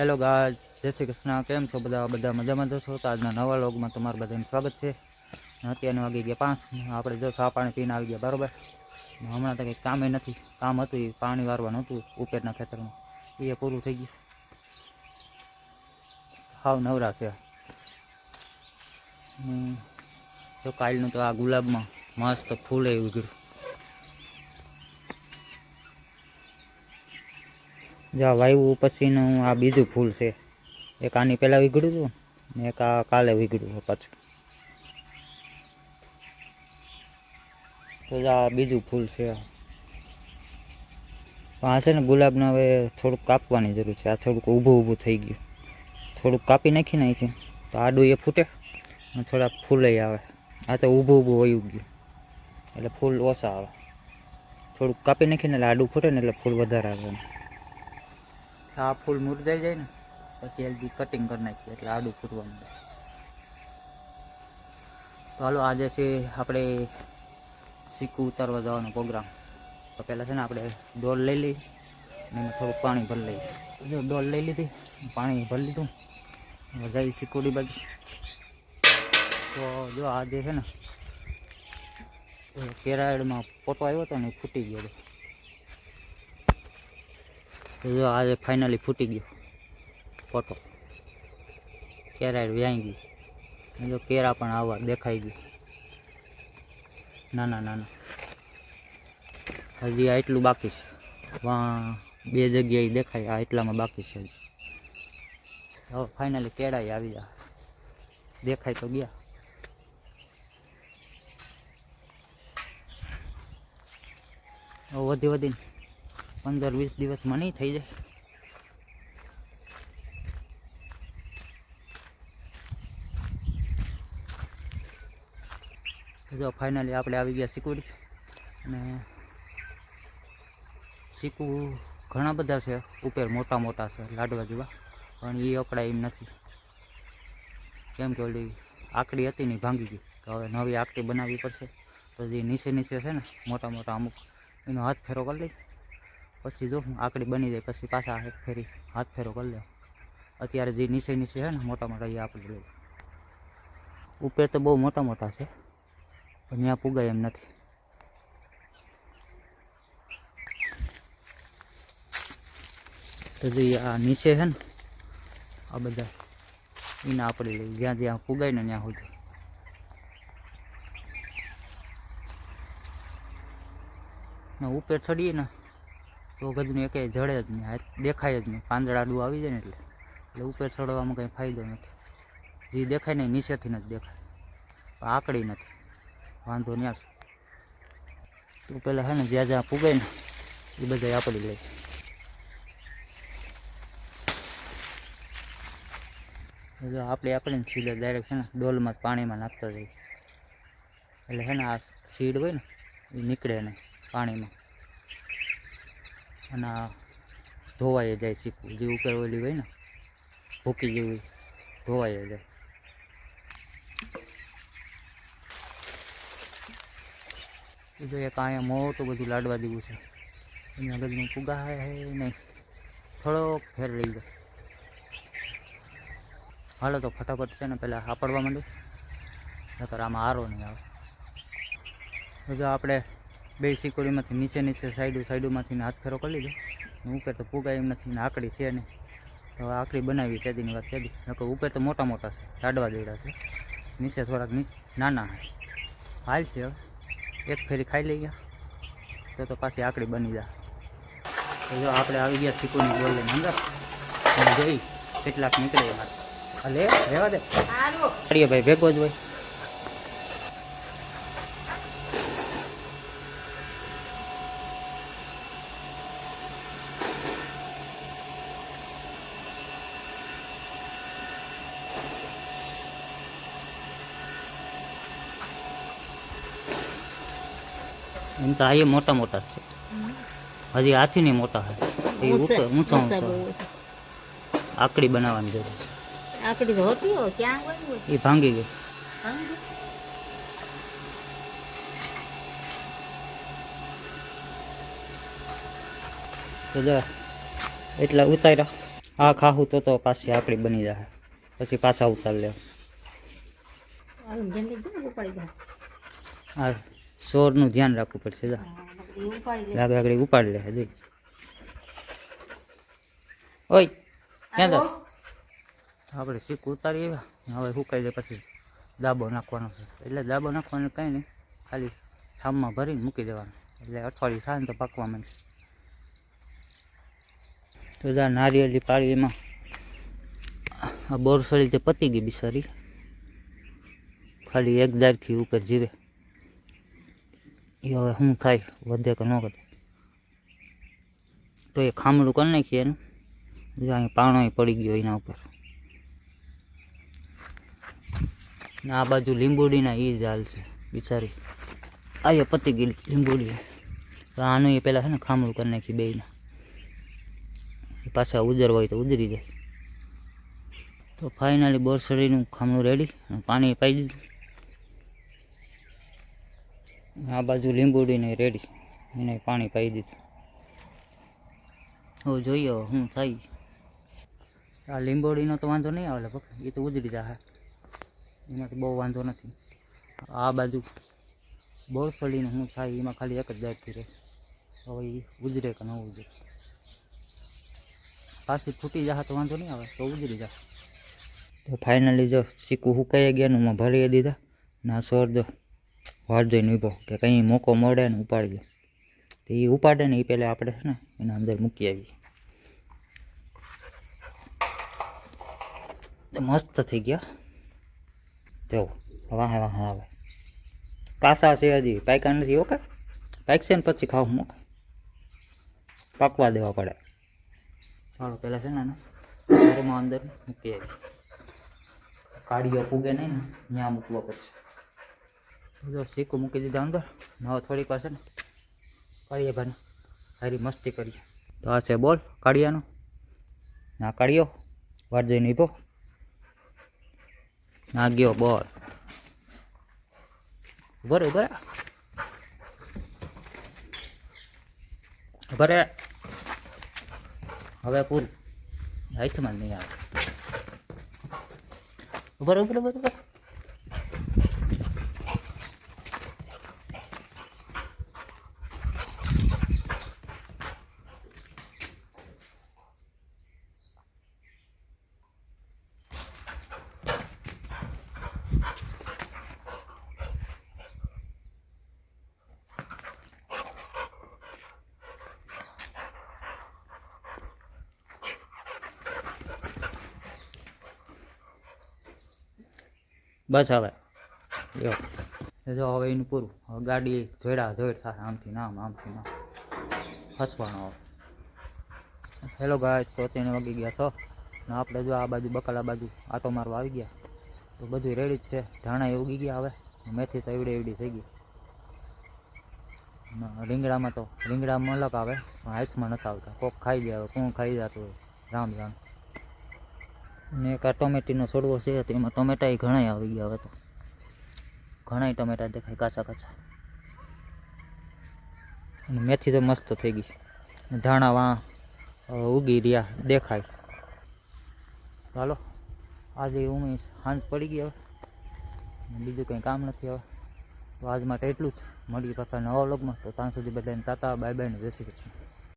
Hello ગાજ જય શ્રી કૃષ્ણ. કેમ છો બધા? બધા મજામાં જશો તો આજના નવા લોગમાં તમારું બધાનું સ્વાગત છે. અત્યારનું વાગી ગયા પાંચ. આપણે જો ચા પાણી પીને આવી ગયા, બરાબર? હમણાં તો કંઈ કામે નથી. કામ હતું, એ પાણી વારવાનું હતું ઉપેરના ખેતરમાં. એ પૂરું થઈ ગયું. હાવ નવરા છે. જો કાલનું તો આ ગુલાબમાં મસ્ત ફૂલ એ ઉગડ્યું જ્યાં વાવ્યું પછીનું આ બીજું ફૂલ છે. એક આની પહેલાં વીગડ્યું હતું ને એક આ કાલે વીગડ્યું પાછું. તો આ બીજું ફૂલ છે. આ છે ને ગુલાબને હવે થોડુંક કાપવાની જરૂર છે. આ થોડુંક ઊભું ઊભું થઈ ગયું. થોડુંક કાપી નાખી નાખી તો આડું એ ફૂટે અને થોડાક ફૂલે આવે. આ તો ઊભું ઊભું વયું ગયું. એટલે ફૂલ ઓછા આવે. થોડુંક કાપી નાખીને એટલે આડું ફૂટે ને એટલે ફૂલ વધારે આવે. આ ફૂલ મુરઝાઈ જાય ને, પછી હેલ્ધી કટિંગ કરી નાખીએ એટલે આડું ફૂટવાનું. તો હાલો, આજે છે આપણે સિક્કું ઉતારવા જવાનો પ્રોગ્રામ તો પહેલાં છે ને આપણે ડોલ લઈ લઈ અને થોડુંક પાણી ભરી લઈએ જો ડોલ લઈ લીધી, પાણી ભરી લીધું વધારી સિક્યુરિટી બાજુ તો જો આજે છે ને કેરાડમાં ફોટો આવ્યો હતો ને ફૂટી ગયો હતો. આજે ફાઇનલી ફૂટી ગયો ફોટો કેરા વ્યાઈ ગયું. જો કેરા પણ આવા દેખાઈ ગયું. નાના નાના. હજી આ એટલું બાકી છે. બે જગ્યાએ દેખાય, આ એટલામાં બાકી છે હજી. હવે ફાઇનલી કેળા આવી ગયા દેખાય તો ગયા. વધી વધીને પંદર વીસ દિવસમાં નહીં થઈ જાય. જો ફાઇનલી આપણે આવી ગયા સિકુડી. અને સિકુ ઘણા બધા છે, ઉપર મોટા મોટા છે, લાડવા જેવા. પણ એ અકળાય એમ નથી. કેમ કે ઓલી આકડી હતી ને ભાંગી ગઈ. તો હવે નવી આકડી બનાવવી પડશે. તો જે નીચે નીચે છે ને, મોટા મોટા અમુક. એનો હાથ ફેરો કરી લઈ. પછી જો આકડી બની જાય, પછી પાછા એક ફેરી, હાથ ફેરો કરી લે અત્યારે જે નીચે નીચે છે ને, મોટા મોટા, એ આપણે લઈ ઉપર તો બહુ મોટા મોટા છે, પણ ત્યાં પુગાય એમ નથી. તો આ નીચે છે ને, આ બધા, એને આપણે લઈ જ્યાં જ્યાં પુગાય ને, ત્યાં સુધી. ઉપર ચડીએ ને તો ગજનું એકે જડે જ નહીં દેખાય જ નહીં. પાંદડાડું આવી જાય ને એટલે. એટલે ઉપર ચડવામાં કંઈ ફાયદો નથી. જે દેખાય ને એ નીચેથી નથી દેખાય આકડી નથી. વાંધો નહીં આવશે તો પહેલાં હે ને જ્યાં જ્યાં પૂગે ને, એ બધા આપણી લઈ. એટલે આપણે આપણે સીધા ડાયરેક્ટ છે ને, ડોલમાં પાણીમાં નાખતા જઈએ. એટલે છે ને આ સીડ હોય ને, એ નીકળે નહીં પાણીમાં. અને ધોવાઈ જાય શીખવું જે ઉપર ઓલી હોય ને, ભૂકી જેવી, ધોવાઈ જાય. જો એક અહીંયા મોટું બધું લાડવા જેવું છે. એની આગળનું પુગા હે નહીં. થોડોક ફેર રહી જાય હાલો તો ફટાફટ છે ને પહેલાં હાપડવા માંડું. નકર આમાં આરો નહીં આવે. જો આપણે બે સિકોડીમાંથી નીચે નીચે સાઈડો સાઈડોમાંથી હાથ ફેરો કરી લીધો. ઉપર તો પુગાય એમ નથી ને આકડી છે નહીં તો હવે આકડી બનાવી તેદીની વાત તેદી નકર ઉપર તો મોટા મોટા છે લાડવા દેડા છે. નીચે થોડાક નાના હાલ છે હવે. એક ફેરી ખાઈ લઈ ગયા તો તો પાછી આકડી બની જાય. તો જો આપણે આવી ગયા સિકોની બોલ લઈને અંદર જોઈ કેટલાક નીકળે એમાં. હાલે રહેવા દે. ભાઈ ભેગો જ હોય. એમ તો આ મોટા મોટા છે. હજી હાથી નહીં મોટા છે એ ઊંચા ઊંચા આકડી બનાવવાની જરૂર છે. આકડી તો હોતી હો ક્યાં ગઈ એ ભાંગી ગઈ. તો જો એટલા ઉતાર્યા. આ ખાહું તો તો પાછી આકડી બની જાય પછી પાછા ઉતાર લે આલુ જલ્દી જલ્દી ઉપાડી દે? આ સોરનું ધ્યાન રાખવું પડશે લાગે આગળ ઉપાડી લે, જોઈ. ઓય, ક્યાં તો આપણે શીખ ઉતારી આવ્યા હવે સુકાઈ જાય પછી દાબો નાખવાનો છે. એટલે દાબો નાખવાનો કંઈ નહીં, ખાલી થામમાં ભરીને મૂકી દેવાનું. એટલે અઠવાડિયું થાય ને તો પાકવા માંડે તો જા નારિયેળી પાળી એમાં આ બોરસળી તે પતી ગઈ બિસારી, ખાલી એક દારથી ઉપર જીવે. એ હવે શું થાય? વધે કે ન વધે? તો એ ખામણું કરી નાખીએ જો અહીં પાણો પડી ગયો એના ઉપર. ને આ બાજુ લીંબુડીના એ હાલ છે, બિચારી. આ પતી ગઈ લીંબુડી. આનું એ પહેલાં છે ને ખામણું કરી નાખી બેયના. પાછા ઉજરવા હોય તો ઉજરી જાય. તો ફાઇનલી બોરસડીનું ખામણું રેડી પાણી પાઈ દીધું. આ બાજુ લીંબુડીને રેડી. એને પાણી પાઈ દીધું. હવે જોઈએ હવે શું થાય. આ લીંબોડીનો તો વાંધો નહીં આવે લગભગ એ તો ઉજળી જાય એમાં તો બહુ વાંધો નથી. આ બાજુ બોરસડીનું શું થાય, એમાં ખાલી એક જ દાંતથી રહે. હવે એ ઉજરે કે ન ઉજરે. પાછી ફૂટી જાય તો વાંધો નહીં આવે, તો ઉજરી જાય તો ફાઇનલી જો ચીકુ સુકાઈ ગયા ને એમાં ભરી દીધા. ના સોર જો વાર જોઈને ઊભો કે કંઈ મોકો મળે ને ઉપાડ્યો તો એ ઉપાડે ને એ પહેલાં આપણે છે ને એના અંદર મૂકી આવીએ. મસ્ત થઈ ગયા. જો, વાહે વાહે આવે કાસા છે હજી, પાક્યા નથી ઓકે પાકશે ને પછી ખાવ મૂક પાકવા દેવા પડે. ચાલો પહેલાં છે ને ઘરમાં અંદર મૂકી આવી કાળીઓ પૂગે નહીં ને ત્યાં મૂકવો પડશે. જો શીકું મૂકી દીધા અંદર. ને હવે થોડીક વાર છે ને કાળીએ ભાને સારી મસ્તી કરીએ. તો આ છે બોલ કાળિયાનો ના કાળિયો વાર જઈને ઊભો. ના ગયો, બોલ. ઉભરે ઉભરે ઉભરે હવે પૂરું. હાથમાં જ નહીં આવે. ઉભર ઉભર બસ હવે. લ્યો. જો હવે એનું પૂરું. હવે ગાડી જોડા જોડ થાય. આમથી નામ આમથી નામ હસવાનો હવે. હેલો ગાય તો તેને વાગી ગયા છો? ને આપણે જો આ બાજુ બકાલા બાજુ આટો મારવા આવી ગયા. તો બધું રેડી જ છે. ધાણા એ ઉગી ગયા હવે. મેથી તો એવડી એવડી થઈ ગઈ. રીંગણામાં તો, રીંગણામાં અલગ આવે, પણ હાથમાં નથી આવતા. કોક ખાઈ હવે. કોણ ખાઈ જતું હોય? રામ જાણ ને એક આ ટોમેટીનો છોડવો છે તો એમાં ટોમેટા ઘણા આવી ગયા હવે તો. ઘણા ટમેટા દેખાય કાચા કાચા. મેથી તો મસ્ત થઈ ગઈ. ધાણા વાં ઉગી રહ્યા, દેખાય. ચાલો આજે હું સાંજ પડી ગઈ હવે. બીજું કંઈ કામ નથી હવે. તો આજ માટે એટલું જ. મળીએ પાછા નવા વ્લોગમાં. તો ત્યાં સુધી બધાને તાતા બાય બાય ને જય શ્રી